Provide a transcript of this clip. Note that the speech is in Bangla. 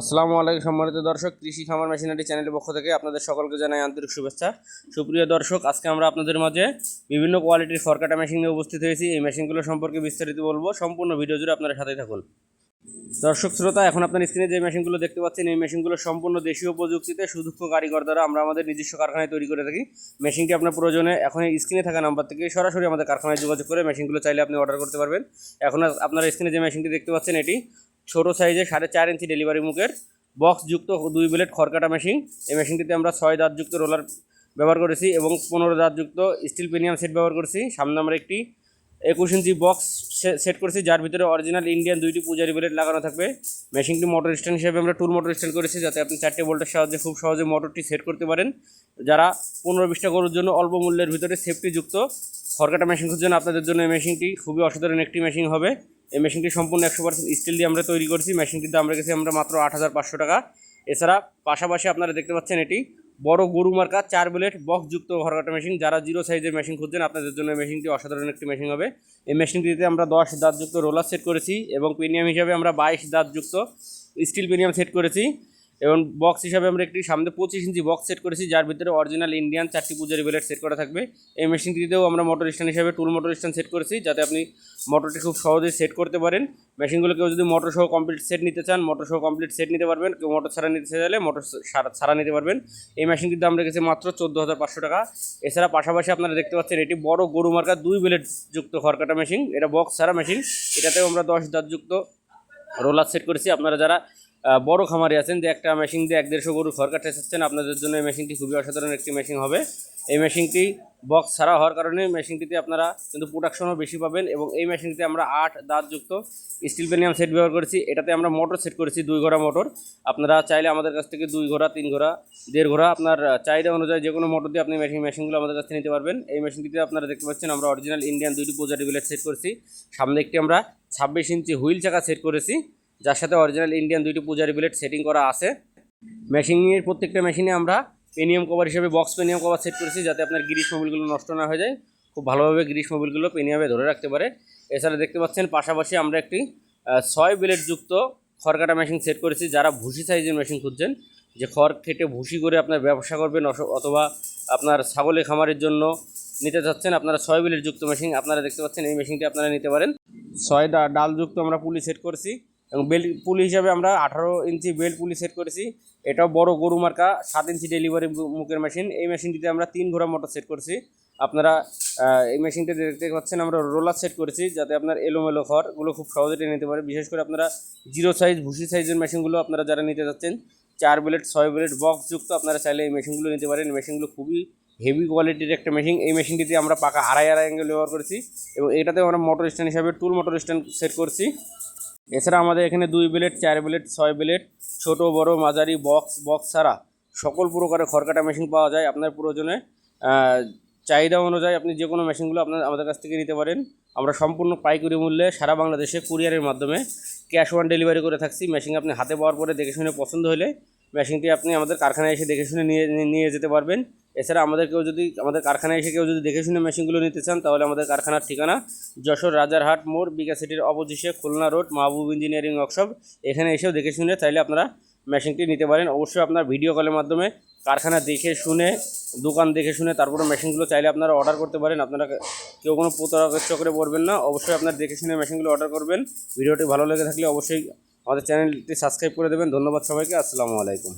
আসসালামু আলাইকুম সম্মানিত দর্শক, কৃষি খামার মেশিনারি চ্যানেলের পক্ষ থেকে আপনাদের সকলকে জানাই আন্তরিক শুভেচ্ছা। সুপ্রিয় দর্শক, আজকে আমরা আপনাদের মাঝে বিভিন্ন কোয়ালিটির ফরকাটা মেশিন নিয়ে উপস্থিত হয়েছি। এই মেশিনগুলো সম্পর্কে বিস্তারিত বলব। সম্পূর্ণ ভিডিও জুড়ে আপনারা সাথে থাকুন। দর্শক, শ্রোতা, এখন আপনার স্ক্রিনে যে মেশিনগুলো দেখতে পাচ্ছেন, এই মেশিনগুলো সম্পূর্ণ দেশীয় প্রযুক্তিতে সুদক্ষ কারিগর দ্বারা আমরা আমাদের নিজস্ব কারখানায় তৈরি করে থাকি। মেশিনটি আপনার প্রয়োজনে এখন এই স্ক্রিনে থাকা নাম্বার থেকে সরাসরি আমাদের কারখানায় যোগাযোগ করে মেশিনগুলো চাইলে আপনি অর্ডার করতে পারবেন। এখন আপনার স্ক্রিনে যে মেশিনটি দেখতে পাচ্ছেন, এটি ছোট সাইজে সাড়ে চার ইঞ্চি ডেলিভারি মুখের বক্স যুক্ত দুই ব্লেড খড়কাটা মেশিন এই মেশিনটিতে আমরা ছয় দাঁতযুক্ত রোলার ব্যবহার করেছি এবং পনেরো দাঁতযুক্ত স্টিল প্রিমিয়াম সেট ব্যবহার করেছি। সামনে আমরা একটি একুশ ইঞ্চি বক্স সেট করেছি, যার ভিতরে অরিজিনাল ইন্ডিয়ান দুইটি পূজারি ব্লেড লাগানো থাকবে। মেশিনটি মোটর স্ট্যান্ড হিসেবে আমরা টুল মোটর স্ট্যান্ড করেছি, যাতে আপনি চারটে বোল্টের সাহায্যে খুব সহজে মোটরটি সেট করতে পারেন। যারা পনেরো বিশটা গরুর জন্য অল্প মূল্যের ভিতরে সেফটিযুক্ত খড়কাটা মেশিন খুঁজছেন, আপনাদের জন্য এই মেশিনটি খুবই অসাধারণ একটি মেশিন হবে। এই মেশিনটি সম্পূর্ণ একশো পার্সেন্ট স্টিল দিয়ে আমরা তৈরি করছি। মেশিনটির আমরা রেখেছি আমরা মাত্র আট হাজার পাঁচশো টাকা। এছাড়া পাশাপাশি আপনারা দেখতে পাচ্ছেন এটি বড় গরু মার্কা চার ব্লেড বক্সযুক্ত ঘরকাটা মেশিন। যারা জিরো সাইজের মেশিন খুঁজছেন, আপনাদের জন্য এই মেশিনটি অসাধারণ একটি মেশিন হবে। এই মেশিনটিতে আমরা দশ দাঁতযুক্ত রোলার সেট করেছি এবং প্রিমিয়াম হিসাবে আমরা বাইশ দাঁতযুক্ত স্টিল প্রিমিয়াম সেট করেছি। এবং বক্স হিসাবে আমরা একটি সামনে পঁচিশ ইঞ্চি বক্স সেট করেছি, যার ভিতরে অরিজিনাল ইন্ডিয়ান চারটি পূজারি ব্লেড সেট করা থাকবে। এই মেশিনটিতেও আমরা মোটর স্ট্যান্ড হিসাবে টুল মোটর স্ট্যান্ড সেট করেছি, যাতে আপনি মোটরটি খুব সহজেই সেট করতে পারেন। মেশিনগুলো কেউ যদি মোটর সহ কমপ্লিট সেট নিতে চান মোটর সহ কমপ্লিট সেট নিতে পারবেন, কেউ মোটর ছাড়া নিতে চাইলে মোটর ছাড়া নিতে পারবেন। এই মেশিনটির দাম রেখেছে মাত্র চোদ্দ হাজার পাঁচশো টাকা। এছাড়া পাশাপাশি আপনারা দেখতে পাচ্ছেন, এটি বড় গরু মার্কা দুই ব্লেড যুক্ত খড়কাটা মেশিন এটা বক্স ছাড়া মেশিন এটাতেও আমরা দশ দাঁতযুক্ত রোলার সেট করেছি। আপনারা যারা বড় খামারি আছেন যে একটা মেশিন দিয়ে এক দেড়শো গরু খড় কাটতে চাচ্ছেন, আপনাদের জন্য এই মেশিনটি খুবই অসাধারণ একটি মেশিন হবে। এই মেশিনটি বক্স ছাড়া হওয়ার কারণে মেশিনটিতে আপনারা কিন্তু প্রোডাকশনও বেশি পাবেন এবং এই মেশিনটিতে আমরা আট দাঁতযুক্ত স্টিল পেনিয়াম সেট ব্যবহার করেছি। এটাতে আমরা মোটর সেট করেছি, দুই ঘোড়া মোটর আপনারা চাইলে আমাদের কাছ থেকে দুই ঘোড়া, তিন ঘোড়া, দেড় ঘোড়া আপনার চাহিদা অনুযায়ী যে কোনো মোটর দিয়ে আপনি মেশিন মেশিনগুলো আমাদের কাছ থেকে নিতে পারবেন। এই মেশিনটিতে আপনারা দেখতে পাচ্ছেন আমরা অরিজিনাল ইন্ডিয়ান দুইটি পূজারি বিলেট সেট করেছি। সামনে একটি আমরা ছাব্বিশ ইঞ্চি হুইল চাকা সেট করেছি। যার সাথে অরিজিনাল ইন্ডিয়ান দুইটি পূজারি বিলেট সেটিং করা আছে। মেশিনের প্রত্যেকটা মেশিনে আমরা পেনিয়াম কভার হিসেবে বক্স পেনিয়াম কভার সেট করেছি যাতে আপনার গ্রিস মোবিলগুলো নষ্ট না হয়ে যায়। খুব ভালোভাবে গ্রিস মোবিলগুলো পেনিয়ামে ধরে রাখতে পারে। এছাড়া দেখতে পাচ্ছেন পাশাপাশি আমরা একটি ছয় ব্লেড যুক্ত খড়কাটা মেশিন সেট করেছি। যারা ভুসি সাইজের মেশিন খুঁজছেন, যে খড় খেটে ভুসি করে আপনার ব্যবসা করবেন অথবা আপনার ছাগলের খামারের জন্য নিতে চাচ্ছেন আপনারা ছয় ব্লেড যুক্ত মেশিন আপনারা দেখতে পাচ্ছেন এই মেশিনটি আপনারা নিতে পারেন। ছয় ডালযুক্ত আমরা পুলি সেট করেছি। এবং বেল্ট পুলি হিসাবে আমরা আঠারো ইঞ্চি বেল্ট পুলি সেট করেছি। এটাও বড় গরু মার্কা, সাত ইঞ্চি ডেলিভারি মুখের মেশিন। এই মেশিনটিতে আমরা তিন ঘোড়া মোটর সেট করছি। আপনারা এই মেশিনটি দেখতে পাচ্ছেন আমরা রোলার সেট করেছি যাতে আপনার এলোমেলো খড়গুলো খুব সহজে টেনে নিতে পারে। বিশেষ করে আপনারা জিরো সাইজ, ভুসি সাইজের মেশিনগুলো আপনারা যারা নিতে যাচ্ছেন, চার ব্লেড, ছয় ব্লেড বক্স যুক্ত আপনারা চাইলে এই মেশিনগুলো নিতে পারেন। মেশিনগুলো খুবই হেভি কোয়ালিটির একটা মেশিন। এই মেশিনটিতে আমরা পাকা আড়াই আড়াই অ্যাঙ্গেল ব্যবহার করেছি এবং এটাতেও আমরা মোটর স্ট্যান্ড হিসাবে টুল মোটর স্ট্যান্ড সেট করছি। এছাড়া আমাদের এখানে দুই ব্লেড, চার ব্লেড, ছয় ব্লেড, ছোট, বড়, মাঝারি, বক্স বক্স ছাড়া সকল প্রকারের খড়কাটা মেশিন পাওয়া যায় আপনার প্রয়োজনে। চাহিদা অনুযায়ী আপনি যে কোনো মেশিনগুলো আপনার, আমাদের কাছ থেকে নিতে পারেন। আমরা সম্পূর্ণ পাইকারি মূল্যে সারা বাংলাদেশে কুরিয়ারের মাধ্যমে ক্যাশ অন ডেলিভারি করে থাকছি। মেশিন আপনি হাতে পাওয়ার পরে দেখে শুনে পছন্দ হলে মেশিনটি আপনি আমাদের কারখানায় এসে দেখে শুনে নিয়ে নিয়ে যেতে পারবেন। এছাড়া আমাদের কেউ যদি, আমাদের কারখানায় এসে কেউ যদি দেখে শুনে মেশিনগুলো নিতে চান, তাহলে আমাদের কারখানার ঠিকানা যশোর রাজারহাট মোড়, বিকা সিটির অপোজিশে Khulna road, Mahbub engineering workshop. এখানে এসেও দেখে শুনে চাইলে আপনারা মেশিনটি নিতে পারেন। অবশ্যই আপনার ভিডিও কলের মাধ্যমে কারখানা দেখে শুনে, দোকান দেখে শুনে তারপরে মেশিনগুলো চাইলে আপনারা অর্ডার করতে পারেন। আপনারা কেউ কোনো প্রতারকের চক্রে পড়বেন না। অবশ্যই আপনার দেখে শুনে মেশিনগুলো অর্ডার করবেন। ভিডিওটি ভালো লেগে থাকলে অবশ্যই আমাদের চ্যানেলটি সাবস্ক্রাইব করে দেবেন। ধন্যবাদ সবাইকে। আসসালামু আলাইকুম।